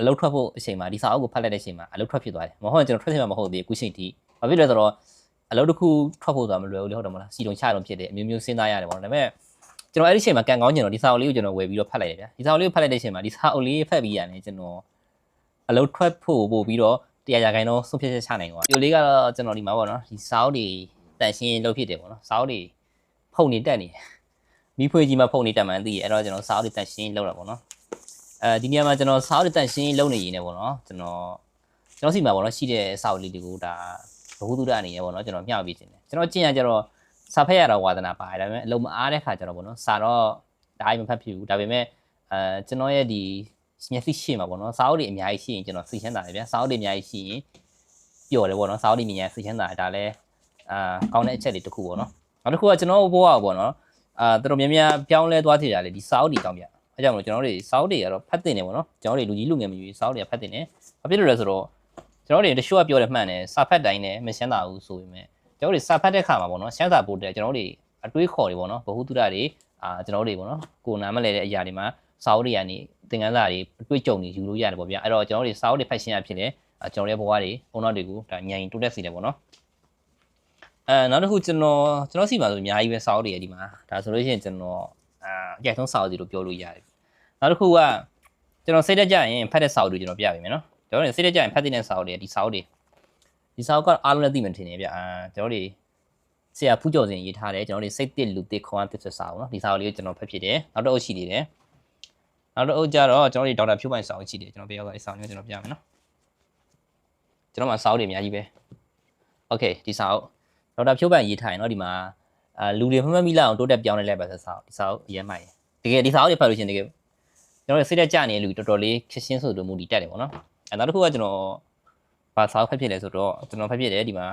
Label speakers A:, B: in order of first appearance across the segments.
A: အလုတ်ထွက်ဖို့အချိန်မှာဒီစာအုပ်ကိုဖတ်လိုက်တဲ့အချိန်မှာအလုတ်ထွက်ဖြစ်သွားတယ်မဟုတ်ရင်ကျွန်တော်ထွက်ဖြစ်မှာမဟုတ်သေးဘူးခုချိန်ထိဘာဖြစ်လဲဆိုတော့အလုတ်တစ်ခုထွက်ဖို့ဆိုတာမလွယ်ဘူးလေဟုတ်တယ်မလားစီတုံချတုံဖြစ်တယ်အမျိုးမျိုးစဉ်းစားရတယ်ပေါ့နော်ဒါပေမဲ့ကျွန်တော်အဲ့ဒီအချိန်မှာကန်ကောင်းကျင်တော့ဒီစာအုပ်လေးကိုကျွန်တော်ဝယ်ပြီးတော့ဖတ်လိုက်ရဗျာဒီစာအုပ်လေးကိုဖတ်လိုက်တဲ့အချိန်မှာဒီစာအုပ်လေးဖတ်ပြီးရတယ်ကျွန်တော်အလုတ်ထွက်ဖို့ပို့ပြီးတော့တရားရာခိုင်တော့ဆုံးဖြတ်ချက်ချနိုင်ကွာဒီလေးကတော့ကျွန်တော်ဒီမှာပေါ့နော်ဒီစာအုပ်တွေတန်ရှင်းလုပ်ဖြစ်တယ်ပေါ့နော်စာအုပ်တွေဖုန်နေတက်နေတယ်မိဖွေးကြီးမှာဖုန်နေတက်မှန်းသိရအဲ့တော့ကျွန်တော်စာအုပ်တွေတန်ရှင်းလုပ်တာပေါ့နော် အဲဒီနေရာမှာကျွန်တော်စာအုပ်တန်ရှင်းလုံးနေရင်းနဲ့ပေါ့နော်ကျွန်တော်ကျွန်တော်စီမှာပေါ့နော်ရှိတဲ့စာအုပ်လေးတွေကိုဒါဘဟုတုဒအနေနဲ့ပေါ့နော်ကျွန်တော်မျှဝေခြင်းတယ်ကျွန်တော်ကျင့်ရကြတော့စာဖတ်ရတော့ဝါသနာပါတယ်ဒါပေမဲ့အလုံးမအားတဲ့ခါကျတော့ပေါ့နော်စာတော့ဒါအိမ်မဖတ်ဖြစ်ဘူးဒါပေမဲ့အဲကျွန်တော်ရဲ့ဒီမျက်စိရှိမှာပေါ့နော်စာအုပ်တွေအများကြီးရှိရင်ကျွန်တော်သိချမ်းသာတယ်ဗျာစာအုပ်တွေအများကြီးရှိရင်ပျော်တယ်ပေါ့နော်စာအုပ်တွေမြင်ရင်သိချမ်းသာတယ်ဒါလည်းအာကောင်းတဲ့အချက်တွေတစ်ခုပေါ့နော်နောက်တစ်ခုကကျွန်တော်ဘိုးကပေါ့နော်အာတော်တော်များများပြောင်းလဲသွားသေးတာလေဒီစာအုပ်တွေတောင်းပြ အဲကြောင့်မလို့ကျွန်တော်တို့စောက်တွေကတော့ဖတ်တင်တယ်ပေါ့နော်ကျွန်တော်တို့လူကြီးလူငယ်မယူစောက်တွေကဖတ်တင်တယ်ဘာဖြစ်လို့လဲဆိုတော့ကျွန်တော်တို့တချို့ကပြောတယ်မှန်တယ်စာဖတ်တိုင်းနဲ့မရှင်းတာဘူးဆိုပေမဲ့ကျွန်တော်တို့စာဖတ်တဲ့ခါမှာပေါ့နော်ရှင်းစာပို့တယ်ကျွန်တော်တို့အတွေးခေါ်တွေပေါ့နော်ဘ ഹു တုဒတွေအာကျွန်တော်တို့ပေါ့နော်ကိုနာမလဲတဲ့အရာတွေမှာစာအုပ်တွေကနေသင်ခန်းစာတွေအတွေ့အကြုံတွေယူလို့ရတယ်ပေါ့ဗျာအဲ့တော့ကျွန်တော်တို့စာအုပ်တွေဖတ်ရှင်းရဖြစ်တယ်ကျွန်တော်ရဲ့ဘဝတွေပုံတော့တွေကိုဒါညင်တိုးတက်စေတယ်ပေါ့နော်အဲနောက်တစ်ခုကျွန်တော်ကျွန်တော်စီမှာဆိုအများကြီးပဲစာအုပ်တွေရဒီမှာဒါဆိုလို့ရှိရင်ကျွန်တော်အာအကြိုက်ဆုံးစာအုပ်တွေလို့ပြောလို့ရတယ် နောက်တစ်ခုကကျွန်တော်စိတ်တက်ကြရင်ဖတ်တဲ့စာအုပ်တွေကျွန်တော်ပြပေးမယ်နော်ကျွန်တော်တို့စိတ်တက်ကြရင်ဖတ်တဲ့စာအုပ်တွေဒီစာအုပ်တွေဒီစာအုပ်ကအားလုံးလည်းသိမှထင်နေဗျအာကျွန်တော်တို့ဆရာဖူးကျော်စင်ရေးထားတယ်ကျွန်တော်တို့စိတ်တစ်လူတစ်ခွန်တစ်ဆက်စာအုပ်နော်ဒီစာအုပ်လေးကိုကျွန်တော်ဖတ်ဖြစ်တယ်နောက်တစ်အုပ်ရှိသေးတယ်နောက်တစ်အုပ်ကျတော့ကျွန်တော်တို့ဒေါက်တာဖြိုးပိုင်စာအုပ်ရှိတယ်ကျွန်တော်ပြောကဒီစာအုပ်လေးကျွန်တော်ပြမယ်နော်ကျွန်တော်မှာစာအုပ်တွေအများကြီးပဲโอเคဒီစာအုပ်ဒေါက်တာဖြိုးပိုင်ရေးထားရင်နော်ဒီမှာအာလူတွေမှတ်မှတ်မိလောက်အောင်တိုးတက်ပြောင်းလဲလိုက်ပါဆက်စာအုပ်ဒီစာအုပ်အရင်မှရင်တကယ်ဒီစာအုပ်တွေဖတ်လို့ရှိရင်တကယ် ကျွန်တော်စိတ်တက်ကြနေတဲ့လူတော်တော်လေးခက်ရှင်းဆိုလိုမှုဒီတက်တယ်ပေါ့နော်အဲနောက်တစ်ခုကကျွန်တော်ဘာစာအုပ်ဖတ်ဖြစ်လဲဆိုတော့ကျွန်တော်ဖတ်ဖြစ်တယ်ဒီမှာ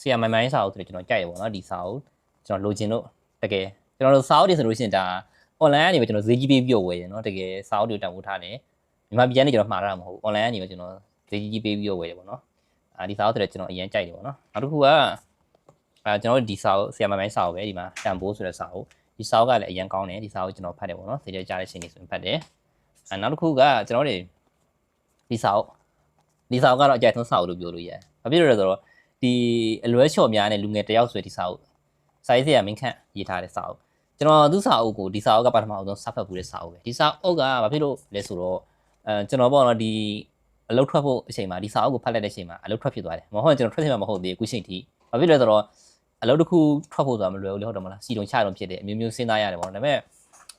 A: ဆီယာမိုင်မိုင်းစာအုပ်ဆိုတဲ့ကျွန်တော်ကြိုက်ရပေါ့နော်ဒီစာအုပ်ကျွန်တော်လိုချင်လို့တကယ်ကျွန်တော်တို့စာအုပ်တွေဆိုလို့ရှိရင်ဒါ online ကနေပဲကျွန်တော်ဈေးကြီးပေးပြီးတော့ဝယ်တယ်နော်တကယ်စာအုပ်တွေတန်ဖိုးထားတယ်မြန်မာပြည်ကနေကျွန်တော်မှားတာမဟုတ်ဘူး online ကနေပဲကျွန်တော်ဈေးကြီးပေးပြီးတော့ဝယ်တယ်ပေါ့နော်အာဒီစာအုပ်တွေကျွန်တော်အရင်ကြိုက်တယ်ပေါ့နော်နောက်တစ်ခုကအဲကျွန်တော်တို့ဒီစာအုပ်ဆီယာမိုင်မိုင်းစာအုပ်ပဲဒီမှာတန်ဖိုးဆိုတဲ့စာအုပ် ဒီစာအုပ်ကလည်းအရင်ကောင်းတယ်ဒီစာအုပ်ကျွန်တော်ဖတ်တယ်ပေါ့နော်ဈေးကြကြတဲ့ချိန်တွေဆိုရင်ဖတ်တယ်အဲနောက်တစ်ခုကကျွန်တော်တို့ဒီစာအုပ်ဒီစာအုပ်ကတော့အကြိုက်ဆုံးစာအုပ်လို့ပြောလို့ရတယ်။ဘာဖြစ်လို့လဲဆိုတော့ဒီအလွဲချော်များနဲ့လူငယ်တယောက်ဆိုတဲ့ဒီစာအုပ်စာရေးဆရာမင်းခန့်ရေးထားတဲ့စာအုပ်ကျွန်တော်သူစာအုပ်ကိုဒီစာအုပ်ကပထမအောင်ဆုံးစဖတ်ပူတဲ့စာအုပ်ပဲဒီစာအုပ်ကဘာဖြစ်လို့လဲဆိုတော့အဲကျွန်တော်ပေါ့နော်ဒီအလုတ်ထွက်ဖို့အချိန်မှာဒီစာအုပ်ကိုဖတ်လိုက်တဲ့အချိန်မှာအလုတ်ထွက်ဖြစ်သွားတယ်မဟုတ်ရင်ကျွန်တော်ထွက်ဖြစ်မှာမဟုတ်သေးဘူးအခုချိန်ထိဘာဖြစ်လဲဆိုတော့ အလုတ်တစ်ခုထွက်ဖို့ဆိုတာမလွယ်ဘူးလေဟုတ်တယ်မလားစီတုံချတုံဖြစ်တယ်အမျိုးမျိုးစဉ်းစားရတယ်ပေါ့နော်ဒါပေမဲ့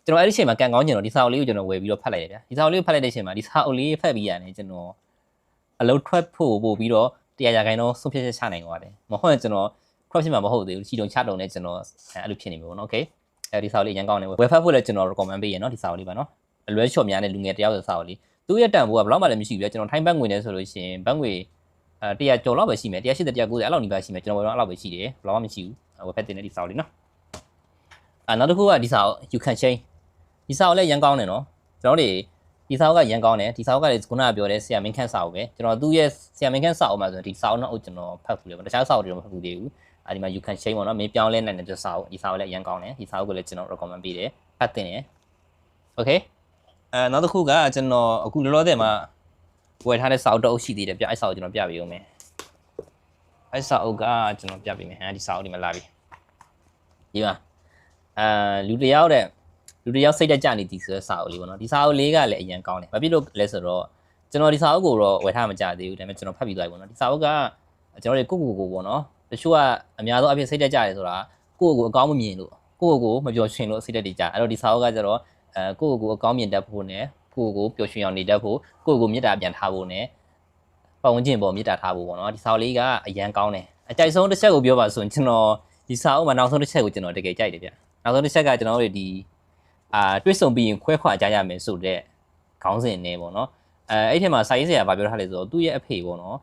A: ကျွန်တော်အဲ့ဒီအချိန်မှာကန်ကောင်းကျင်တော့ဒီစာအုပ်လေးကိုကျွန်တော်ဝယ်ပြီးတော့ဖတ်လိုက်ရဗျာဒီစာအုပ်လေးကိုဖတ်လိုက်တဲ့အချိန်မှာဒီစာအုပ်လေးဖတ်ပြီးရတယ်ကျွန်တော်အလုပ်ထွက်ဖို့ပို့ပြီးတော့တရားရာခိုင်တော့ဆုံးဖြတ်ချက်ချနိုင်သွားတယ်မဟုတ်ရင်ကျွန်တော် crop ဖြစ်မှာမဟုတ်သေးဘူးချီတုံချတုံနဲ့ကျွန်တော်အဲ့လိုဖြစ်နေပြီပေါ့နော် okay အဲဒီစာအုပ်လေးရန်ကောင်းတယ်ဝယ်ဖတ်ဖို့လည်းကျွန်တော် recommend ပေးရနော်ဒီစာအုပ်လေးပါနော်အလွဲချော်များတဲ့လူငယ်တယောက်ဆိုစာအုပ်လေးသူ့ရဲ့တန်ဖိုးကဘယ်တော့မှလည်းမရှိဘူးဗျာကျွန်တော်ထိုင်းဘတ်ငွေနဲ့ဆိုလို့ရှိရင်ဘတ်ငွေ အဲ100ကျော်လောက်ပဲရှိမယ်180 190အဲ့လောက်နီးပါးရှိမယ်ကျွန်တော်ဘယ်တော့အဲ့လောက်ပဲရှိတယ်ဘယ်တော့မှမရှိဘူးဝယ်ဖတ်တင်တဲ့ဒီစာအုပ်လေးနော်အာနောက်တစ်ခုကဒီစာအုပ် you can change ဒီစာအုပ်လည်းရန်ကောင်းတယ်နော်ကျွန်တော်တို့ဒီစာအုပ်ကရန်ကောင်းတယ်ဒီစာအုပ်ကလည်းခုနကပြောတဲ့ဆရာမင်းခန့်စာအုပ်ပဲကျွန်တော်သူ့ရဲ့ဆရာမင်းခန့်စာအုပ်မှာဆိုရင်ဒီစာအုပ်တော့ကျွန်တော်ဖတ်ဘူးလေတခြားစာအုပ်တွေတော့မဖတ်ဘူးသေးဘူးအဲဒီမှာ you can change ပေါ့နော်မင်းပြောင်းလဲနိုင်တဲ့စာအုပ်ဒီစာအုပ်လည်းရန်ကောင်းတယ်ဒီစာအုပ်ကိုလည်းကျွန်တော် recommend ပေးတယ်ဖတ်တင်တယ် okay အဲနောက်တစ်ခုကကျွန်တော်အခုလောလောဆယ်မှာ ဝယ်ထားတဲ့စာအုပ်တစ်အုပ်ရှိသေးတယ်ပြအဲ့စာအုပ်ကျွန်တော်ပြပေးဦးမယ်အဲ့စာအုပ်ကကျွန်တော်ပြပေးမယ်ဟမ်ဒီစာအုပ်ဒီမှာလာပြီဒီမှာအာလူတစ်ယောက်တဲ့လူတစ်ယောက်စိတ်တက်ကြနေသည်ဆိုတဲ့စာအုပ်လေးပေါ့နော်ဒီစာအုပ်လေးကလည်းအရင်ကောင်းတယ်ဘာဖြစ်လို့လဲဆိုတော့ကျွန်တော်ဒီစာအုပ်ကိုတော့ဝယ်ထားမကြသေးဘူးဒါပေမဲ့ကျွန်တော်ဖတ်ပြီးသွားပြီပေါ့နော်ဒီစာအုပ်ကကျွန်တော်တို့ကိုကိုကိုပေါ့နော်တချို့ကအများဆုံးအဖြစ်စိတ်တက်ကြတယ်ဆိုတာကိုကိုကိုအကောင်းမမြင်လို့ကိုကိုကိုမပျော်ရွှင်လို့စိတ်တက်တွေကြအဲ့တော့ဒီစာအုပ်ကကျတော့အဲကိုကိုကိုအကောင်းမြင်တတ်ဖို့နဲ့ ကိုကိုကိုပျော်ရွှင်အောင်နေတတ်ဖို့ကိုကိုမေတ္တာပြန်ထားဖို့နဲ့ပတ်ဝန်းကျင်ပေါ်မေတ္တာထားဖို့ပေါ့နော်ဒီစာအုပ်လေးကအရန်ကောင်းတယ်အကြိုက်ဆုံးတစ်ချက်ကိုပြောပါဆိုရင်ကျွန်တော်ဒီစာအုပ်မှာနောက်ဆုံးတစ်ချက်ကိုကျွန်တော်တကယ်ကြိုက်တယ်ဗျနောက်ဆုံးတစ်ချက်ကကျွန်တော်တို့ဒီအာတွစ်ဆုံပြီးရင်ခွဲခွာကြရမယ်ဆိုတဲ့ခေါင်းစဉ်နဲ့ပေါ့နော်အဲအဲ့ထက်မှာစာရေးဆရာဗာပြောထားလေဆိုတော့သူ့ရဲ့အဖေပေါ့နော်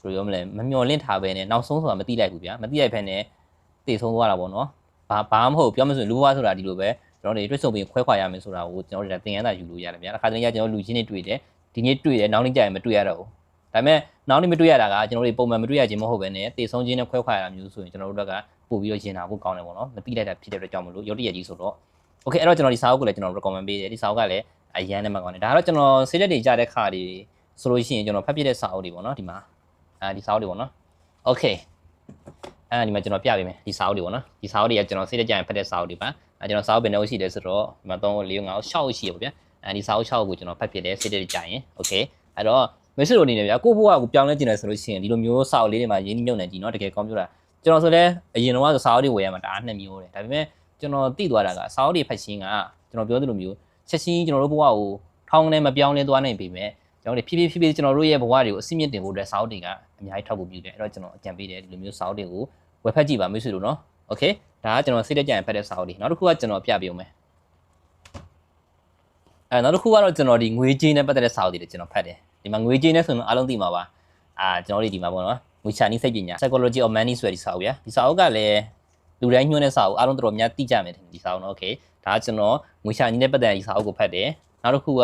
A: ဘယ်လိုပြောမလဲမမျော်လင့်ထားပဲနဲ့နောက်ဆုံးဆိုတာမသိလိုက်ဘူးဗျာမသိလိုက်ဖက်နဲ့တည်ဆုံးသွားတာပေါ့နော်ဘာဘာမှမဟုတ်ပြောမဆိုလူဘွားဆိုတာဒီလိုပဲ ကျွန်တော်တွေတွဲဆုံပြီးခွဲခွာရမယ်ဆိုတာကိုကျွန်တော်တို့သင်ခန်းစာယူလို့ရတယ်ဗျာတစ်ခါတလေကျကျွန်တော်လူချင်းတွေတွေ့တယ်ဒီနေ့တွေ့တယ်နောက်နေ့ကျရင်မတွေ့ရတော့ဘူးဒါပေမဲ့နောက်နေ့မတွေ့ရတာကကျွန်တော်တို့ပုံမှန်မတွေ့ရခြင်းမဟုတ်ဘဲနဲ့တေဆုံးခြင်းနဲ့ခွဲခွာရတာမျိုးဆိုရင်ကျွန်တော်တို့ကပို့ပြီးတော့ရင်နာဖို့ကောင်းတယ်ပေါ့နော်မသိလိုက်တာဖြစ်တဲ့အတွက်ကြောင့်မလို့ရုတ်တရက်ကြီးဆိုတော့ okay အဲ့တော့ကျွန်တော်ဒီစာအုပ်ကိုလည်းကျွန်တော် recommend ပေးတယ်ဒီစာအုပ်ကလည်းအရန်နဲ့မကောင်းတယ်ဒါကတော့ကျွန်တော်စိတ်လက်တွေကြတဲ့ခါတွေဆိုလို့ရှိရင်ကျွန်တော်ဖတ်ပြတဲ့စာအုပ်တွေပေါ့နော်ဒီမှာအဲဒီစာအုပ်တွေပေါ့နော် okay အဲ့ဒီမှာကျွန်တော်ပြပေးမယ်ဒီစာအုပ်တွေပေါ့နော်ဒီစာအုပ်တွေကကျွန်တော်စိတ်လက်ကြရင်ဖတ်တဲ့စာအုပ်တွေပါ အဲကျွန်တော်စာအုပ်ဘယ်နှအုပ်ရှိလဲဆိုတော့ဒီမှာ3 4 5 6အုပ်ရှိရပေါ့ဗျာအဲဒီစာအုပ်6အုပ်ကိုကျွန်တော်ဖတ်ပြတယ်ဆေးလက်တွေကြားရင်โอเคအဲ့တော့မစ်စစ်လိုအနေနဲ့ဗျာကိုယ့်ဘဝကိုပြောင်းလဲကျင်တယ်ဆိုလို့ရှိရင်ဒီလိုမျိုးစာအုပ်လေးတွေမှာရင်းနှီးမြုပ်နှံကြည့်နော်တကယ်ကွန်ပျူတာကျွန်တော်ဆိုလဲအရင်တော့စာအုပ်တွေဝယ်ရမှာဒါနှစ်မျိုးတယ်ဒါပေမဲ့ကျွန်တော်သိသွားတာကစာအုပ်တွေဖတ်ရှင်းကကျွန်တော်ပြောသလိုမျိုးချက်ချင်းကျွန်တော်တို့ဘဝကိုထောင်းနဲ့မပြောင်းလဲသွားနိုင်ပေမဲ့ကျွန်တော်တို့ဖြည်းဖြည်းဖြည်းဖြည်းကျွန်တော်တို့ရဲ့ဘဝတွေကိုအစိမ့်မြင့်တင်ဖို့အတွက်စာအုပ်တွေကအများကြီးထောက်ဖို့ပြုတယ်အဲ့တော့ကျွန်တော်အကြံပေးတယ်ဒီလိုမျိုးစာအုပ်တွေကိုဝယ်ဖတ်ကြည့်ပါမိတ်ဆွေတို့နော် โอเคဒါကကျွန်တော်စိတ်တက်ကြရင်ဖတ်တဲ့စာအုပ်တွေနောက်တစ်ခုကကျွန်တော်ပြပြအောင်မယ်အဲနောက်တစ်ခုကတော့ကျွန်တော်ဒီငွေကြေးနဲ့ပတ်သက်တဲ့စာအုပ်တွေကျွန်တော်ဖတ်တယ်ဒီမှာငွေကြေးနဲ့ဆိုရင်အားလုံးသိမှာပါအာကျွန်တော်တို့ဒီမှာပေါ့နော်ငွေချာနည်းစိတ်ပညာ psychology of money ဆိုတဲ့ဒီစာအုပ်ဗျာဒီစာအုပ်ကလည်းလူတိုင်းညွှန်းတဲ့စာအုပ်အားလုံးတော်တော်များသိကြမယ်ထင်တယ်ဒီစာအုပ်နော်โอเคဒါကကျွန်တော်ငွေချာနည်းနဲ့ပတ်သက်တဲ့ဒီစာအုပ်ကိုဖတ်တယ်နောက်တစ်ခုက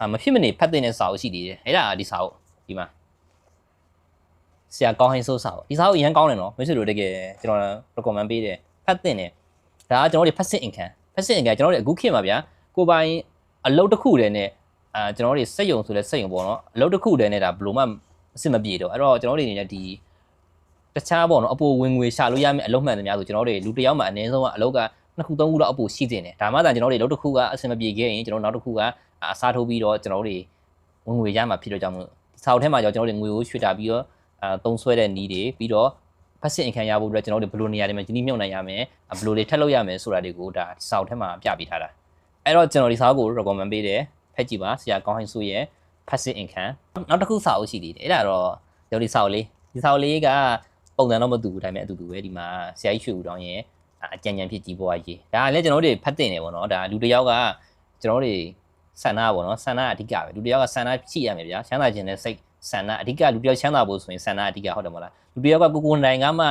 A: အာမဖြစ်မနေဖတ်တဲ့စာအုပ်ရှိသေးတယ်အဲ့ဒါဒီစာအုပ်ဒီမှာ ဆရာကောင်းဟင်းစိုးစာအုပ်ဒီစာအုပ်အရင်ကောင်းတယ်နော်မိတ်ဆွေတို့တကယ်ကျွန်တော် recommend ပေးတယ်ဖတ်တဲ့တယ်ဒါကကျွန်တော်တို့ passive income passive income ကျွန်တော်တို့အခုခေတ်မှာဗျာကိုပိုင်အလုပ်တစ်ခုတည်းနဲ့အာကျွန်တော်တို့စက်ယုံဆိုလဲစက်ယုံပေါ့နော်အလုပ်တစ်ခုတည်းနဲ့ဒါဘယ်လိုမှအဆင်မပြေတော့အဲ့တော့ကျွန်တော်တို့အနေနဲ့ဒီတခြားပေါ့နော်အပိုဝင်ငွေရှာလို့ရမယ့်အလုပ်မှန်သမျှဆိုကျွန်တော်တို့လူတစ်ယောက်မှအနည်းဆုံးကအလုပ်ကနှစ်ခုသုံးခုတော့အပိုရှိတင်တယ်ဒါမှသာကျွန်တော်တို့အလုပ်တစ်ခုကအဆင်မပြေခဲ့ရင်ကျွန်တော်နောက်တစ်ခုကအစားထိုးပြီးတော့ကျွန်တော်တို့ဝင်ငွေရမှာဖြစ်တော့ကြောင့်မို့စာအုပ်ထဲမှာကျွန်တော်တို့ငွေကိုရွှေ့တာပြီးတော့ အဲသုံးဆွဲတဲ့နည်းတွေပြီးတော့ဖက်စစ်အခမ်းရဖို့အတွက်ကျွန်တော်တို့ဘယ်လိုနေရာတွေမှာဂျင်းနှီးမြုပ်နှံရမယ်ဘယ်လိုတွေထပ်လုပ်ရမယ်ဆိုတာတွေကိုဒါစာအုပ်ထဲမှာပြပေးထားတာအဲ့တော့ကျွန်တော်ဒီစာအုပ်ကို recommend ပေးတယ်ဖက်ကြည့်ပါဆရာကောင်းဟင်းစုရဲ့ passive income နောက်တစ်ခုစာအုပ်ရှိသေးတယ်အဲ့ဒါတော့ကျွန်တော်ဒီစာအုပ်လေးဒီစာအုပ်လေးကပုံစံတော့မတူဘူးဒါပေမဲ့အတူတူပဲဒီမှာဆရာကြီးရွှေဦးတောင်ရဲ့အကြံဉာဏ်ဖြစ်ကြီးပွားကြီးဒါကလည်းကျွန်တော်တို့ဖတ်တင်တယ်ပေါ့နော်ဒါလူတစ်ယောက်ကကျွန်တော်တို့ဆန္ဒပေါ့နော်ဆန္ဒအဓိကပဲလူတစ်ယောက်ကဆန္ဒရှိရမယ်ဗျာချမ်းသာခြင်းနဲ့စိတ် ဆန္ဒအဓိကလူတစ်ယောက်ချမ်းသာဖို့ဆိုရင်ဆန္ဒအဓိကဟုတ်တယ်မဟုတ်လားလူတစ်ယောက်ကကိုကိုနိုင်ကမှ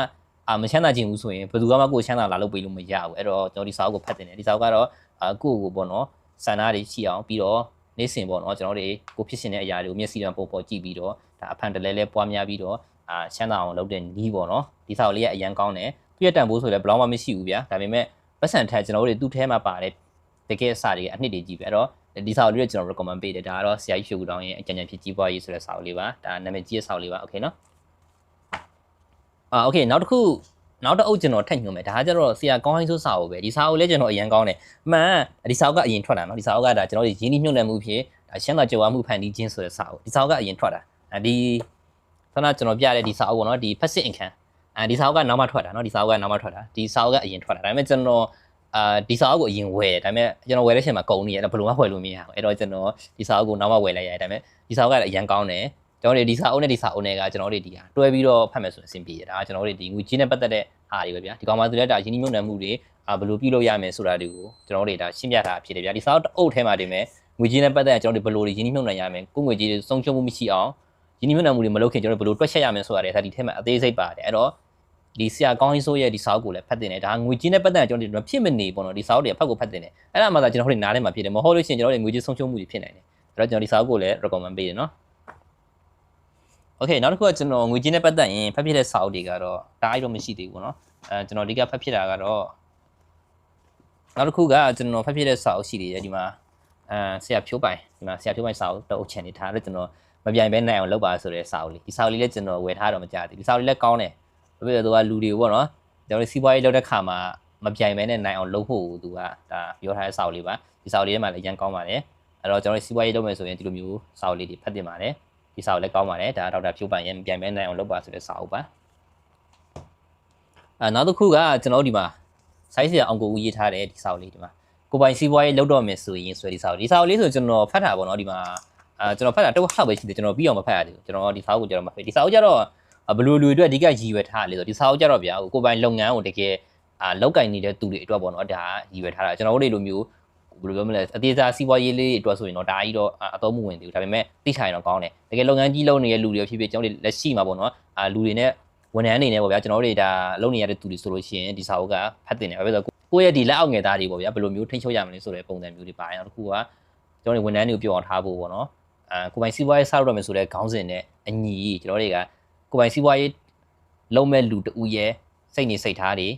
A: အာမချမ်းသာခြင်းဘူးဆိုရင်ဘယ်သူမှကိုချမ်းသာလာလို့ပေးလို့မရဘူးအဲ့တော့ကျွန်တော်ဒီစာအုပ်ကိုဖတ်တင်တယ်ဒီစာအုပ်ကတော့အာကိုကိုပေါ့နော်ဆန္ဒတွေရှိအောင်ပြီးတော့နေ့စဉ်ပေါ့နော်ကျွန်တော်တို့ကိုဖြစ်ရှင်တဲ့အရာတွေကိုမျက်စိနဲ့ပုံပေါ်ကြည့်ပြီးတော့ဒါအဖန်တလဲလဲပွားများပြီးတော့အာချမ်းသာအောင်လုပ်တဲ့နီးပေါ့နော်ဒီစာအုပ်လေးကအရန်ကောင်းတယ်သူရဲ့တန်ဖိုးဆိုလည်းဘယ်တော့မှမရှိဘူးဗျာဒါပေမဲ့ပတ်စံထက်ကျွန်တော်တို့သူ့ထဲမှာပါတယ်တကယ်အစာတွေအနှစ်တွေကြီးပဲအဲ့တော့ ဒီစာအုပ်လေးကိုကျွန်တော် recommend ပေးတယ်ဒါကတော့ဆရာကြီးဖြူတောင်းရဲ့အကြံဉာဏ်ဖြစ်ကြီးပွားရေးဆိုတဲ့စာအုပ်လေးပါဒါနာမည်ကြီးတဲ့စာအုပ်လေးပါ okay နော်အာ okay နောက်တစ်ခုနောက်တစ်အုပ်ကျွန်တော်ထပ်ညွှန်မယ်ဒါကကျတော့ဆရာကောင်းဟိုင်းဆိုစာအုပ်ပဲဒီစာအုပ်လည်းကျွန်တော်အရင်ကောင်းတယ်အမှန်ဒီစာအုပ်ကအရင်ထွက်တာနော်ဒီစာအုပ်ကဒါကျွန်တော်ရင်းနှီးမြှုပ်နှံမှုဖြစ်ဒါရှမ်းသာကြွယ်ဝမှုဖန်တီးခြင်းဆိုတဲ့စာအုပ်ဒီစာအုပ်ကအရင်ထွက်တာဒီခုနကျွန်တော်ပြတဲ့ဒီစာအုပ်ပေါ့နော်ဒီ passive income အဲဒီစာအုပ်ကနောက်မှထွက်တာနော်ဒီစာအုပ်ကနောက်မှထွက်တာဒီစာအုပ်ကအရင်ထွက်တာဒါပေမဲ့ကျွန်တော် အာဒီစာအုပ်ကိုအရင်ဝယ်တယ်ဒါပေမဲ့ကျွန်တော်ဝယ်တဲ့အချိန်မှာကုန်နေရတယ်ဘယ်လိုမှဝယ်လို့မရဘူးအဲ့တော့ကျွန်တော်ဒီစာအုပ်ကိုနောက်မှဝယ်လိုက်ရတယ်ဒါပေမဲ့ဒီစာအုပ်ကလည်းအရင်ကောင်းတယ်ကျွန်တော်တို့ဒီစာအုပ်နဲ့ဒီစာအုပ်နဲ့ကကျွန်တော်တို့ဒီဟာတွဲပြီးတော့ဖတ်မယ်ဆိုရင်အဆင်ပြေတယ်ဒါကကျွန်တော်တို့ဒီငွေကြေးနဲ့ပတ်သက်တဲ့ဟာတွေပဲဗျာဒီကောင်မှသူလည်းဒါရင်းနှီးမြှုပ်နှံမှုတွေအာဘယ်လိုပြုလုပ်ရမယ်ဆိုတာတွေကိုကျွန်တော်တို့ဒါရှင်းပြထားဖြစ်တယ်ဗျာဒီစာအုပ်အုပ်ထဲမှာတင်မယ်ငွေကြေးနဲ့ပတ်သက်တဲ့ကျွန်တော်တို့ဘယ်လိုရင်းနှီးမြှုပ်နှံရမယ်ကိုငွေကြေးတွေဆုံးရှုံးမှုမရှိအောင်ရင်းနှီးမြှုပ်နှံမှုတွေမလုပ်ခင်ကျွန်တော်တို့ဘယ်လိုတွက်ချက်ရမယ်ဆိုတာတွေဒါဒီထဲမှာအသေးစိတ်ပါတယ်အဲ့တော့ ဒီဆရာကောင်းကြီးစိုးရဲ့ဒီစာအုပ်ကိုလည်းဖတ်တင်တယ်ဒါငွေကြီးနဲ့ပတ်သက်တဲ့ကျွန်တော်တို့ဖြစ်မနေပေါ့နော်ဒီစာအုပ်တွေဖတ်ကိုဖတ်တင်တယ်အဲ့ဒါမှသာကျွန်တော်တို့နားထဲမှာဖြစ်တယ်မဟုတ်လို့ရှိရင်ကျွန်တော်တို့ငွေကြီးဆုံးရှုံးမှုတွေဖြစ်နိုင်တယ်ဒါတော့ကျွန်တော်ဒီစာအုပ်ကိုလည်း recommend ပေးတယ်နော် Okay နောက်တစ်ခုကကျွန်တော်ငွေကြီးနဲ့ပတ်သက်ရင်ဖတ်ဖြစ်တဲ့စာအုပ်တွေကတော့ဒါအားတော့မရှိသေးဘူးပေါ့နော်အဲကျွန်တော်ဒီကဖတ်ဖြစ်တာကတော့နောက်တစ်ခုကကျွန်တော်ဖတ်ဖြစ်တဲ့စာအုပ်ရှိသေးတယ်ဒီမှာအဲဆရာဖြိုးပိုင်ဒီမှာဆရာဖြိုးပိုင်စာအုပ်တော့အချင်နေထားတယ်ကျွန်တော်မပြိုင်ပဲနိုင်အောင်လုပ်ပါဆိုတဲ့စာအုပ်လေးဒီစာအုပ်လေးလည်းကျွန်တော်ဝယ်ထားတော့မကြသေးဘူးဒီစာအုပ်လေးလည်းကောင်းတယ် ဘာဖြစ်လို့လဲသူကလူတွေပေါ့နော်ကျွန်တော်စီးပွားရေးလုပ်တဲ့ခါမှာမပြိုင်ပဲနဲ့နိုင်အောင်လုပ်ဖို့သူကဒါပြောထားတဲ့စာအုပ်လေးပါဒီစာအုပ်လေးထဲမှာလည်းအရင်ကောင်းပါတယ်အဲ့တော့ကျွန်တော်စီးပွားရေးလုပ်မယ်ဆိုရင်ဒီလိုမျိုးစာအုပ်လေးတွေဖတ်တင်ပါတယ်ဒီစာအုပ်လည်းကောင်းပါတယ်ဒါဒေါက်တာဖြိုးပိုင်ရဲ့ပြန်မဲနိုင်အောင်လုပ်ပါဆိုတဲ့စာအုပ်ပါအဲနောက်တစ်ခုကကျွန်တော်ဒီမှာဆိုင်းစရာအောင်ကိုဦးရေးထားတဲ့ဒီစာအုပ်လေးဒီမှာကိုပိုင်စီးပွားရေးလုပ်တော့မယ်ဆိုရင်ဆိုဒီစာအုပ်ဒီစာအုပ်လေးဆိုကျွန်တော်ဖတ်တာပေါ့နော်ဒီမှာအဲကျွန်တော်ဖတ်တာတော့ဟောက်ပဲရှိတယ်ကျွန်တော်ပြီးအောင်မဖတ်ရသေးဘူးကျွန်တော်ဒီစာအုပ်ကိုကျွန်တော်မဖတ်ဒီစာအုပ်ကျတော့ ဘလူလူအတွက်အဓိကရည်ရွယ်ထားလေဆိုဒီစာအုပ်ကျတော့ဗျာကိုပိုင်လုပ်ငန်းကိုတကယ်အာလောက်ကင်နေတဲ့သူတွေအတွက်ပေါ့နော်ဒါရည်ရွယ်ထားတာကျွန်တော်တို့တွေလိုမျိုးဘယ်လိုပြောမလဲအသေးစားစီးပွားရေးလေးတွေအတွက်ဆိုရင်တော့ဒါကြီးတော့အတော့မဝင်သေးဘူးဒါပေမဲ့သိချင်တော့ကောင်းတယ်တကယ်လုပ်ငန်းကြီးလုပ်နေတဲ့လူတွေဖြစ်ဖြစ်ကျွန်တော်တို့လက်ရှိမှာပေါ့နော်အာလူတွေနဲ့ဝန်ထမ်းအနေနဲ့ပေါ့ဗျာကျွန်တော်တို့တွေဒါလုပ်နေရတဲ့သူတွေဆိုလို့ရှိရင်ဒီစာအုပ်ကဖတ်တင်တယ်ဘာဖြစ်လို့ကိုယ့်ရဲ့ဒီလက်အောက်ငယ်သားတွေပေါ့ဗျာဘယ်လိုမျိုးထိန်းချုပ်ရမလဲဆိုတဲ့ပုံစံမျိုးတွေပါတယ်နောက်တစ်ခုကကျွန်တော်တို့ဝန်ထမ်းတွေကိုပြောအောင်ထားဖို့ပေါ့နော်အာကိုပိုင်စီးပွားရေးဆောက်ရမယ်ဆိုတဲ့ခေါင်းစဉ်နဲ့အညီကျွန်တော်တွေက ကိုပိုင်စီးပွားရေးလုံးမဲ့လူတူရဲ့စိတ်နေစိတ်ထားတွေ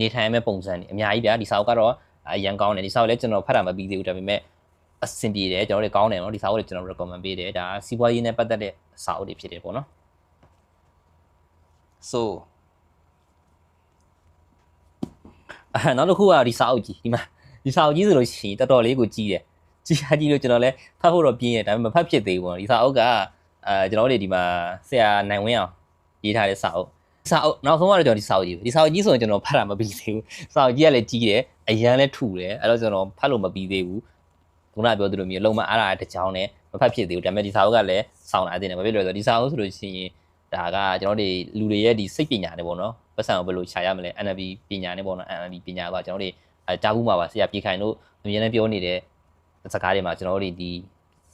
A: နေထိုင်မဲ့ပုံစံတွေအများကြီးဗျာဒီစာအုပ်ကတော့အရန်ကောင်းတယ်ဒီစာအုပ်လည်းကျွန်တော်ဖတ်တာမပြီးသေးဘူးဒါပေမဲ့အဆင်ပြေတယ်ကျွန်တော်တို့ကောင်းတယ်နော်ဒီစာအုပ်တွေကျွန်တော် recommend ပေးတယ်ဒါစီးပွားရေးနဲ့ပတ်သက်တဲ့စာအုပ်တွေဖြစ်တယ်ပေါ့နော် so အဲနောက်တစ်ခုကဒီစာအုပ်ကြီးဒီမှာဒီစာအုပ်ကြီးဆိုလို့ရှိရင်တော်တော်လေးကိုကြီးတယ်ကြီးရကြီးလို့ကျွန်တော်လည်းဖတ်ဖို့တော့ပြင်းရတယ်ဒါပေမဲ့မဖတ်ဖြစ်သေးဘူးပေါ့နော်ဒီစာအုပ်က အဲကျွန်တော်တို့ဒီမှာဆရာနိုင်ဝင်းအောင်ရေးထားတဲ့စာအုပ်စာအုပ်နောက်ဆုံးကတော့ကျွန်တော်ဒီစာအုပ်ကြီးပဲဒီစာအုပ်ကြီးဆိုရင်ကျွန်တော်ဖတ်တာမပြီးသေးဘူးစာအုပ်ကြီးကလည်းကြီးတယ်အရန်လည်းထူတယ်အဲ့တော့ကျွန်တော်ဖတ်လို့မပြီးသေးဘူးခုနကပြောသလိုမျိုးလုံးမအားရတဲ့ကြောင်းနဲ့မဖတ်ဖြစ်သေးဘူးဒါပေမဲ့ဒီစာအုပ်ကလည်းစောင်းလာတဲ့နေဘာဖြစ်လို့လဲဆိုတော့ဒီစာအုပ်ဆိုလို့ရှိရင်ဒါကကျွန်တော်တို့လူတွေရဲ့ဒီစိတ်ပညာနဲ့ပေါ့နော်ပတ်စံကိုဘယ်လိုခြာရမလဲ NLP ပညာနဲ့ပေါ့နော် NLP ပညာကကျွန်တော်တို့အဲကြားဘူးမှာပါဆရာပြေခိုင်တို့အမြဲတမ်းပြောနေတဲ့စကားတွေမှာကျွန်တော်တို့ဒီ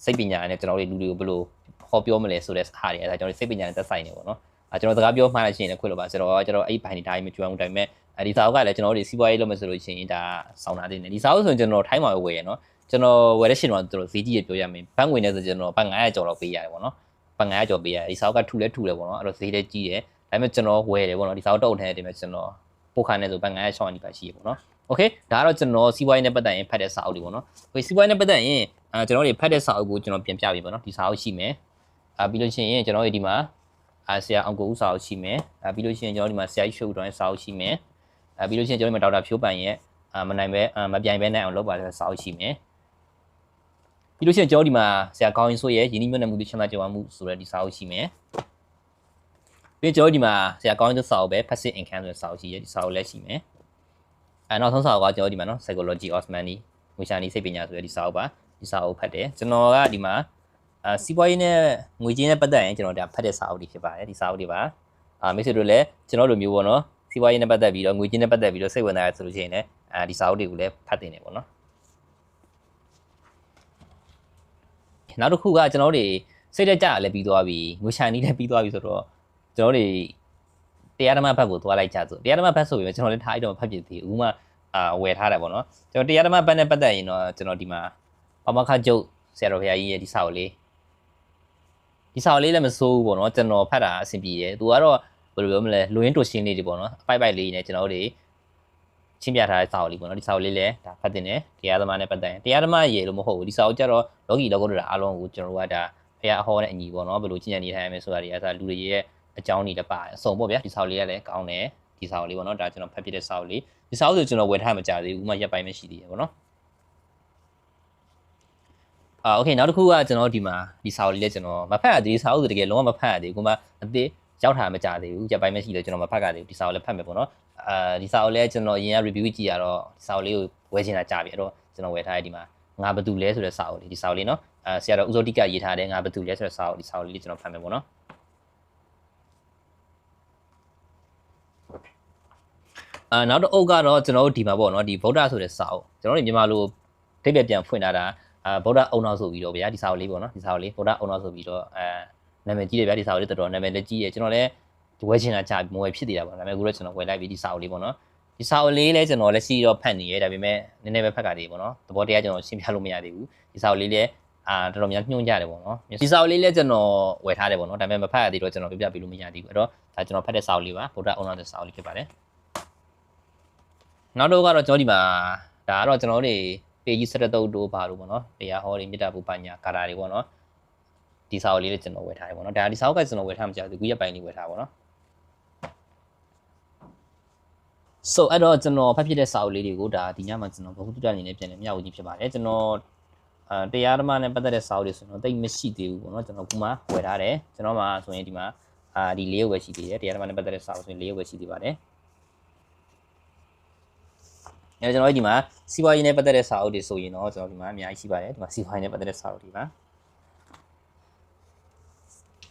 A: စိတ်ပညာနဲ့ကျွန်တော်တို့လူတွေကိုဘယ်လို ဟောပြောမလဲဆိုတဲ့ဟာတွေအဲဒါကျွန်တော်တို့စိတ်ပညာနဲ့သက်ဆိုင်နေပေါ့နော်အဲကျွန်တော်စကားပြောမှလည်းရှိရင်လည်းခွင့်လို့ပါဆိုတော့ကျွန်တော်အဲ့ဘိုင်တွေတိုင်းမကြွအောင်ဒါပေမဲ့အဲဒီစာအုပ်ကလည်းကျွန်တော်တို့စီးပွားရေးလုပ်မယ်ဆိုလို့ရှိရင်ဒါစောင်းလာတဲ့နေဒီစာအုပ်ဆိုရင်ကျွန်တော်ထိုင်းမှာဝယ်ရနော်ကျွန်တော်ဝယ်တဲ့ရှင်တော့ကျွန်တော်ဈေးကြီးရပြောရမယ်ဘန်းငွေနဲ့ဆိုကျွန်တော်ဘတ်900ကျော်တော့ပေးရတယ်ပေါ့နော်ဘတ်900ကျော်ပေးရတယ်ဒီစာအုပ်ကထူလဲထူလဲပေါ့နော်အဲ့တော့ဈေးလည်းကြီးတယ်ဒါပေမဲ့ကျွန်တော်ဝယ်တယ်ပေါ့နော်ဒီစာအုပ်တုံထဲတင်မဲ့ကျွန်တော်ပို့ခါနေဆိုဘတ်900 600နီးပါရှိရပေါ့နော်โอเคဒါကတော့ကျွန်တော်စီးပွားရေးနဲ့ပတ်သက်ရင်ဖတ်တဲ့စာအုပ်တွေပေါ့နော်โอเคစီးပွားရေးနဲ့ပတ်သက်ရင်အဲကျွန်တော်တို့ဖတ်တဲ့စာအုပ်ကိုကျွန်တော်ပြန်ပြပြီပေါ့နော်ဒီစာအုပ်ရှိမယ် အာပြီးလို့ရှိရင်ကျွန်တော်တို့ဒီမှာအာဆရာအောင်ကိုဦးစာအုပ်ရှိမယ်အာပြီးလို့ရှိရင်ကျွန်တော်ဒီမှာဆရာကြီးရှုပ်တော်ရဲ့စာအုပ်ရှိမယ်အာပြီးလို့ရှိရင်ကျွန်တော်ဒီမှာဒေါက်တာဖြိုးပန်ရဲ့အာမနိုင်ပဲအာမပြိုင်ပဲနိုင်အောင်လုပ်ပါတဲ့စာအုပ်ရှိမယ်ပြီးလို့ရှိရင်ကျွန်တော်ဒီမှာဆရာကောင်းရင်ဆိုရဲ့ယင်းနှိမ့်မြတ်မှုချမ်းသာကြွားမှုဆိုတဲ့ဒီစာအုပ်ရှိမယ်ပြီးကျွန်တော်ဒီမှာဆရာကောင်းရင်စာအုပ်ပဲ passive income ဆိုတဲ့စာအုပ်ရှိရဲ့ဒီစာအုပ်လည်းရှိမယ်အဲနောက်ဆုံးစာအုပ်ကကျွန်တော်ဒီမှာနော် psychology of money ငွေရှာနေစိတ်ပညာဆိုတဲ့ဒီစာအုပ်ပါဒီစာအုပ်ဖတ်တယ်ကျွန်တော်ကဒီမှာ အာစီးပွားရေးနဲ့ငွေကြေးနဲ့ပတ်သက်ရင်ကျွန်တော်ဒါဖတ်တဲ့စာအုပ်တွေဖြစ်ပါတယ်ဒီစာအုပ်တွေပါအာမိတ်ဆွေတို့လည်းကျွန်တော်လိုမျိုးပေါ့နော်စီးပွားရေးနဲ့ပတ်သက်ပြီးတော့ငွေကြေးနဲ့ပတ်သက်ပြီးတော့စိတ်ဝင်စားရဆိုလို့ရှိရင်လည်းအာဒီစာအုပ်တွေကိုလည်းဖတ်တင်တယ်ပေါ့နော်နောက်တစ်ခုကကျွန်တော်တို့စိတ်တက်ကြလည်းပြီးသွားပြီငွေရှာနေလည်းပြီးသွားပြီဆိုတော့ကျွန်တော်တို့တရားဓမ္မဘက်ကိုသွားလိုက်ကြဆိုတရားဓမ္မဘက်ဆိုပြီးကျွန်တော်လည်းထားလိုက်တော့ဖတ်ပြသေးဘူးဥမာအာဝယ်ထားတယ်ပေါ့နော်ကျွန်တော်တရားဓမ္မဘက်နဲ့ပတ်သက်ရင်တော့ကျွန်တော်ဒီမှာပမခကျုပ်ဆရာတော်ဘုရားကြီးရဲ့ဒီစာအုပ်လေး ဒီစာအုပ်လေးလည်းမစိုးဘူးပေါ့နော်ကျွန်တော်ဖတ်တာအဆင်ပြေတယ်သူကတော့ဘယ်လိုပြောမလဲလူရင်းတူရှင်းလေးတွေပေါ့နော်အပိုက်ပိုက်လေးနဲ့ကျွန်တော်တို့ချင်းပြထားတဲ့စာအုပ်လေးပေါ့နော်ဒီစာအုပ်လေးလည်းဒါဖတ်တင်တယ်တရားဓမ္မနဲ့ပတ်သက်ရင်တရားဓမ္မရေလို့မဟုတ်ဘူးဒီစာအုပ်ကျတော့လောကီလောကုတ္တရာအားလုံးကိုကျွန်တော်တို့ကဒါဘုရားအဟောတဲ့အညီပေါ့နော်ဘယ်လိုကျင့်ကြံနေထိုင်ရမယ်ဆိုတာတွေအဲဒါလူတွေရဲ့အကြောင်းတွေလည်းပါတယ်အစုံပေါ့ဗျာဒီစာအုပ်လေးကလည်းကောင်းတယ်ဒီစာအုပ်လေးပေါ့နော်ဒါကျွန်တော်ဖတ်ပြတဲ့စာအုပ်လေးဒီစာအုပ်ဆိုကျွန်တော်ဝယ်ထားမှကြာသေးဘူးဥမာရက်ပိုင်းပဲရှိသေးတယ်ပေါ့နော် အာโอเคနောက်တစ်ခုကကျွန်တော်ဒီမှာဒီစာအုပ်လေးလည်းကျွန်တော်မဖတ်ရသေးဘူးစာအုပ်ဆိုတကယ်လုံးဝမဖတ်ရသေးဘူးကိုမအသေးရောက်ထားမှကြာသေးဘူးရက်ပိုင်းပဲရှိတယ်ကျွန်တော်မဖတ်ကြသေးဘူးဒီစာအုပ်လည်းဖတ်မယ်ပေါ့နော်အာဒီစာအုပ်လည်းကျွန်တော်အရင်က review ကြည့်ရတော့ဒီစာအုပ်လေးကိုဝယ်ချင်တာကြာပြီအဲ့တော့ကျွန်တော်ဝယ်ထားရဒီမှာငါဘသူလဲဆိုတဲ့စာအုပ်လေးဒီစာအုပ်လေးနော်အဲဆရာတော်ဦးစောတိကရေးထားတဲ့ငါဘသူလဲဆိုတဲ့စာအုပ်ဒီစာအုပ်လေးကျွန်တော်ဖတ်မယ်ပေါ့နော်အာနောက်တော့အုပ်ကတော့ကျွန်တော်တို့ဒီမှာပေါ့နော်ဒီဗုဒ္ဓဆိုတဲ့စာအုပ်ကျွန်တော်တို့မြန်မာလိုဒိတ်ပြပြန်ဖွင့်ထားတာ အာဗုဒ္ဓအုံနောက်ဆိုပြီးတော့ဗျာဒီစာအုပ်လေးပေါ့နော်ဒီစာအုပ်လေးဗုဒ္ဓအုံနောက်ဆိုပြီးတော့အဲနာမည်ကြီးတယ်ဗျာဒီစာအုပ်လေးတော်တော်နာမည်လည်းကြီးတယ်ကျွန်တော်လည်းဝယ်ချင်တာကြာမဝယ်ဖြစ်သေးတာပေါ့ဒါပေမဲ့အခုတော့ကျွန်တော်ဝယ်လိုက်ပြီဒီစာအုပ်လေးပေါ့နော်ဒီစာအုပ်လေးလည်းကျွန်တော်လက်ရှိတော့ဖတ်နေရဲဒါပေမဲ့နည်းနည်းပဲဖတ်ကြသေးပေါ့နော်သဘောတရားကျွန်တော်ရှင်းပြလို့မရသေးဘူးဒီစာအုပ်လေးလည်းအာတော်တော်များညှို့ကြတယ်ပေါ့နော်ဒီစာအုပ်လေးလည်းကျွန်တော်ဝယ်ထားတယ်ပေါ့နော်ဒါပေမဲ့မဖတ်ရသေးတော့ကျွန်တော်ပြပြပေးလို့မရသေးဘူးအဲ့တော့ဒါကျွန်တော်ဖတ်တဲ့စာအုပ်လေးပါဗုဒ္ဓအုံနောက်တဲ့စာအုပ်လေးဖြစ်ပါတယ်နောက်တော့ကတော့ကျွန်တော်ဒီမှာဒါကတော့ကျွန်တော်တို့ ပေကြီးစရတုတ်တို့ဘာလို့ပေါ့နော်တရားဟောတွေမေတ္တာပူပညာကာတာတွေပေါ့နော်ဒီစာအုပ်လေးလည်းကျွန်တော်ဝယ်ထားတယ်ပေါ့နော်ဒါဒီစာအုပ်ကကျွန်တော်ဝယ်ထားမှကြာဘူးခုရက်ပိုင်းလေးဝယ်ထားပါတော့ so အဲ့တော့ကျွန်တော်ဖတ်ဖြစ်တဲ့စာအုပ်လေးတွေကိုဒါဒီညမှာကျွန်တော်ဘုဟုတုတ္တအနေနဲ့ပြန်လည်မျှဝေခြင်းဖြစ်ပါတယ်ကျွန်တော်အဲတရားဓမ္မနဲ့ပတ်သက်တဲ့စာအုပ်တွေဆိုတော့တိတ်မရှိသေးဘူးပေါ့နော်ကျွန်တော်ခုမှဝယ်ထားတယ်ကျွန်တော်မှဆိုရင်ဒီမှာအာဒီလေးရုပ်ပဲရှိသေးတယ်တရားဓမ္မနဲ့ပတ်သက်တဲ့စာအုပ်ဆိုရင်လေးရုပ်ပဲရှိသေးပါတယ် အဲကျွန်တော်ဒီမှာစီးပွားရေးနဲ့ပတ်သက်တဲ့စာအုပ်တွေဆိုရင်တော့ကျွန်တော်ဒီမှာအများကြီးရှိပါတယ်ဒီမှာစီးပွားရေးနဲ့ပတ်သက်တဲ့စာအုပ်တွေပါ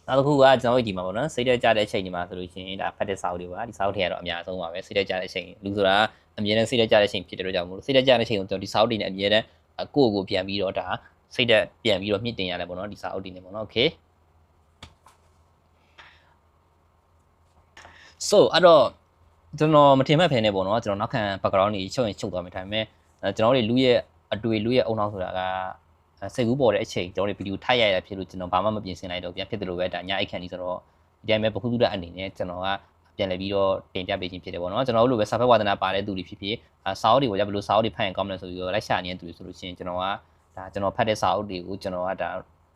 A: နောက်တစ်ခုကကျွန်တော်တို့ဒီမှာပေါ့နော်စိတ်တက်ကြတဲ့အချိန်ဒီမှာဆိုလို့ရှိရင်ဒါဖတ်တဲ့စာအုပ်တွေပါဒီစာအုပ်တွေကတော့အများဆုံးပါပဲစိတ်တက်ကြတဲ့အချိန်လူဆိုတာအမြဲတမ်းစိတ်တက်ကြတဲ့အချိန်ဖြစ်တဲ့အတွက်ကြောင့်မို့လို့စိတ်တက်ကြတဲ့အချိန်ကိုကျွန်တော်ဒီစာအုပ်တွေနဲ့အမြဲတမ်းကိုယ့်ကိုပြန်ပြီးတော့ဒါစိတ်တက်ပြန်ပြီးတော့မြင့်တင်ရတယ်ပေါ့နော်ဒီစာအုပ်တွေနဲ့ပေါ့နော်โอเค so အဲ့တော့ ကျွန်တော်မထင်မှတ်ဖ ೇನೆ ပေါ့နော်ကျွန်တော်နောက်ခံ background တွေချုပ်ရင်ချုပ်သွားမယ်ဒါပေမဲ့ကျွန်တော်တို့လူရဲ့အတွေ့လူရဲ့အုံနောက်ဆိုတာကစိတ်ကူးပေါ်တဲ့အချိန်ကျွန်တော်တို့ဗီဒီယိုထိုက်ရရဖြစ်လို့ကျွန်တော်ဘာမှမပြင်ဆင်လိုက်တော့ပြန်ဖြစ်တယ်လို့ပဲဒါညအိတ်ခံနေဆိုတော့ဒီတိုင်းပဲဘခုတုဒအနေနဲ့ကျွန်တော်ကပြန်လည်ပြီးတော့တင်ပြပေးခြင်းဖြစ်တယ်ပေါ့နော်ကျွန်တော်တို့လိုပဲစာဖက်ဝါဒနာပါတဲ့သူတွေဖြစ်ဖြစ်စာအုပ်တွေကိုကြဘယ်လိုစာအုပ်တွေဖတ်ရင်ကောင်းမလဲဆိုပြီးတော့လိုက်ရှာနေတဲ့သူတွေဆိုလို့ရှိရင်ကျွန်တော်ကဒါကျွန်တော်ဖတ်တဲ့စာအုပ်တွေကိုကျွန်တော်ကဒါ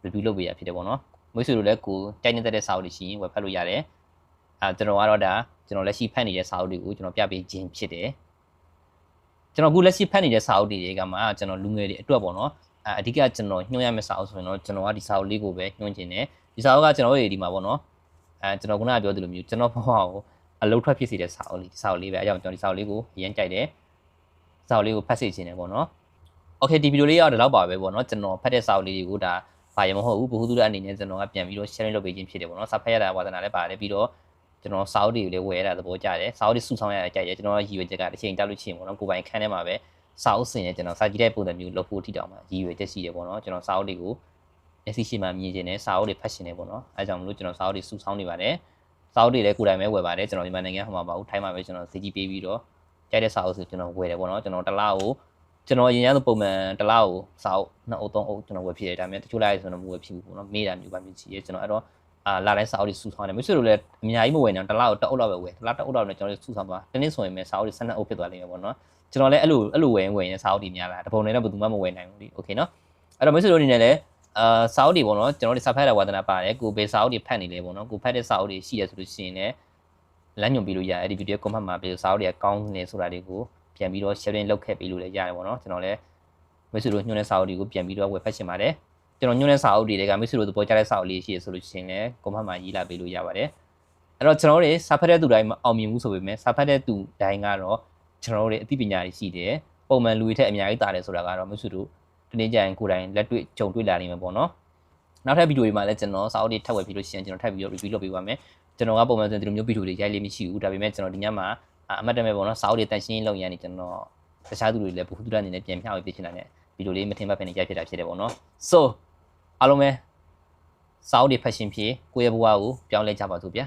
A: review လုပ်ပေးရဖြစ်တယ်ပေါ့နော်မိတ်ဆွေတို့လည်းကိုတိုက်နေတဲ့စာအုပ်တွေရှိရင်ဝယ်ဖတ်လို့ရတယ် အဲကျွန်တော်ကတော့ဒါကျွန်တော်လက်ရှိဖတ်နေတဲ့စာအုပ်တွေကိုကျွန်တော်ပြပေးခြင်းဖြစ်တယ်ကျွန်တော်အခုလက်ရှိဖတ်နေတဲ့စာအုပ်တွေကမှကျွန်တော်လူငယ်တွေအတွက်ပေါ့နော်အဲအဓိကကျွန်တော်ညွှန်ရမယ့်စာအုပ်ဆိုရင်တော့ကျွန်တော်ကဒီစာအုပ်လေးကိုပဲညွှန်ခြင်းတယ်ဒီစာအုပ်ကကျွန်တော်တို့ဒီမှာပေါ့နော်အဲကျွန်တော်ခုနကပြောသလိုမျိုးကျွန်တော်ဘဝကိုအလုံးထွက်ဖြစ်စေတဲ့စာအုပ်လေးစာအုပ်လေးပဲအဲကြောင့်ကျွန်တော်ဒီစာအုပ်လေးကိုအရင်ကြိုက်တယ်စာအုပ်လေးကိုဖတ်စေခြင်းတယ်ပေါ့နော် โอเคဒီဗီဒီယိုလေးကတော့ဒီလောက်ပါပဲပေါ့နော်ကျွန်တော်ဖတ်တဲ့စာအုပ်လေးတွေကိုဒါပါရမဟုတ်ဘူးဘ ഹു တုဒအနေနဲ့ကျွန်တော်ကပြန်ပြီးတော့ sharing လုပ်ပေးခြင်းဖြစ်တယ်ပေါ့နော်စာဖတ်ရတာဝါသနာလည်းပါတယ်ပြီးတော့ ကျွန်တော်စာအုပ်တွေကိုလည်းဝယ်ရတာသဘောကျတယ်စာအုပ်တွေစုဆောင်းရတာကြိုက်တယ်ကျွန်တော်ရည်ရွယ်ချက်ကတစ်ချိန်တောက်လို့ရှိရင်ပေါ့နော်ကိုယ်ပိုင်ခန်းထဲမှာပဲစာအုပ်စင်ရကျွန်တော်စာကြည့်တဲ့ပုံစံမျိုးလုပ်ဖို့ထိတောင်မှရည်ရွယ်ချက်ရှိတယ်ပေါ့နော်ကျွန်တော်စာအုပ်တွေကိုမျက်စိရှိမှမြင်ခြင်းနဲ့စာအုပ်တွေဖတ်ရှင်တယ်ပေါ့နော်အဲကြောင့်မလို့ကျွန်တော်စာအုပ်တွေစုဆောင်းနေပါတယ်စာအုပ်တွေလည်းကိုယ်တိုင်ပဲဝယ်ပါတယ်ကျွန်တော်ဒီမှာနိုင်ငံဟိုမှာပါဘူးထိုင်းမှာပဲကျွန်တော်စီကြီးပေးပြီးတော့ကြိုက်တဲ့စာအုပ်ဆိုကျွန်တော်ဝယ်တယ်ပေါ့နော်ကျွန်တော်တစ်လားကိုကျွန်တော်အရင်ကဆိုပုံမှန်တစ်လားကိုစာအုပ်နှစ်အုပ်သုံးအုပ်ကျွန်တော်ဝယ်ဖြစ်တယ်ဒါပေမဲ့တချို့လိုက်ဆိုတော့မဝယ်ဖြစ်ဘူးပေါ့နော်မေးတာမျိုးပါမျိုးကြီးရဲကျွန်တော်အဲ့တော့ အာလာတိုင်းစာအုပ်တွေစုဆောင်းတယ်မိတ်ဆွေတို့လည်းအများကြီးမဝယ်နိုင်တစ်လားကိုတစ်အုပ်လောက်ပဲဝယ်တစ်လားတစ်အုပ်လောက်နဲ့ကျွန်တော်တို့စုဆောင်းသွားတနေ့ဆိုရင်ပဲစာအုပ်တွေ12အုပ်ဖြစ်သွားလိမ့်မယ်ပေါ့နော်ကျွန်တော်လည်းအဲ့လိုအဲ့လိုဝယ်ရင်ဝယ်ရင်စာအုပ်တွေများလာတပုံနဲ့တော့ဘယ်သူမှမဝယ်နိုင်ဘူးလीโอเคနော်အဲ့တော့မိတ်ဆွေတို့အနေနဲ့လည်းအာစာအုပ်တွေပေါ့နော်ကျွန်တော်တို့စာဖတ်တဲ့ဝါသနာပါတယ်ကိုဘေစာအုပ်တွေဖတ်နေလေပေါ့နော်ကိုဖတ်တဲ့စာအုပ်တွေရှိတယ်ဆိုလို့ရှိရင်လည်းလမ်းညွန်ပေးလို့ရတယ်အဲ့ဒီဗီဒီယိုကွန်မန့်မှာပြီးစာအုပ်တွေကကောင်းနေဆိုတာတွေကိုပြန်ပြီးတော့ sharing လုပ်ခဲ့ပေးလို့လည်းရတယ်ပေါ့နော်ကျွန်တော်လည်း မိတ်ဆွေတို့ညွှန်တဲ့စာအုပ်တွေကိုပြန်ပြီးတော့ဝယ်ဖတ်ရှင်ပါတယ် ကျွန်တော်ညွှန်တဲ့စာအုပ်တွေကမိတ်ဆွေတို့သဘောကျတဲ့စာအုပ်လေးရှိရဆိုလို့ရှိရင်လည်းကွန်မန့်မှာရေးလာပေးလို့ရပါတယ်အဲ့တော့ကျွန်တော်တို့စာဖတ်တဲ့သူတိုင်းမအောင်မြင်ဘူးဆိုပေမဲ့စာဖတ်တဲ့သူတိုင်းကတော့ကျွန်တော်တို့အသိပညာတွေရှိတယ်ပုံမှန်လူတွေထက်အများကြီးတာတယ်ဆိုတာကတော့မိတ်ဆွေတို့ဒီနေ့ကျရင်ကိုယ်တိုင်လက်တွေ့ကြုံတွေ့လာနိုင်မှာပေါ့နော်နောက်ထပ်ဗီဒီယိုတွေမှာလည်းကျွန်တော်စာအုပ်တွေထပ်ဝယ်ပြီးလို့ရှိရင်ကျွန်တော်ထပ်ပြီးတော့ review လုပ်ပေးပါမယ်ကျွန်တော်ကပုံမှန်ဆိုရင်ဒီလိုမျိုးဗီဒီယိုတွေရိုက်လေးမရှိဘူးဒါပေမဲ့ကျွန်တော်ဒီညမှာအမှတ်တမဲ့ပေါ့နော်စာအုပ်တွေတန်ရှင်းလုပ်ရရင်ကျွန်တော်တခြားသူတွေလည်းဘုသူတအနေနဲ့ပြန်မျှဝေပေးချင်တာ ਨੇ ဗီဒီယိုလေးမထင်မှတ်ဖ ೇನೆ ရိုက်ဖြစ်တာဖြစ်တယ်ပေါ့နော် so အားလုံးပဲစာအုပ်တွေဖတ်ရှင်ဖြစ်ကိုယ့်ရဲ့ဘဝကိုပြောင်းလဲကြပါစို့ဗျာ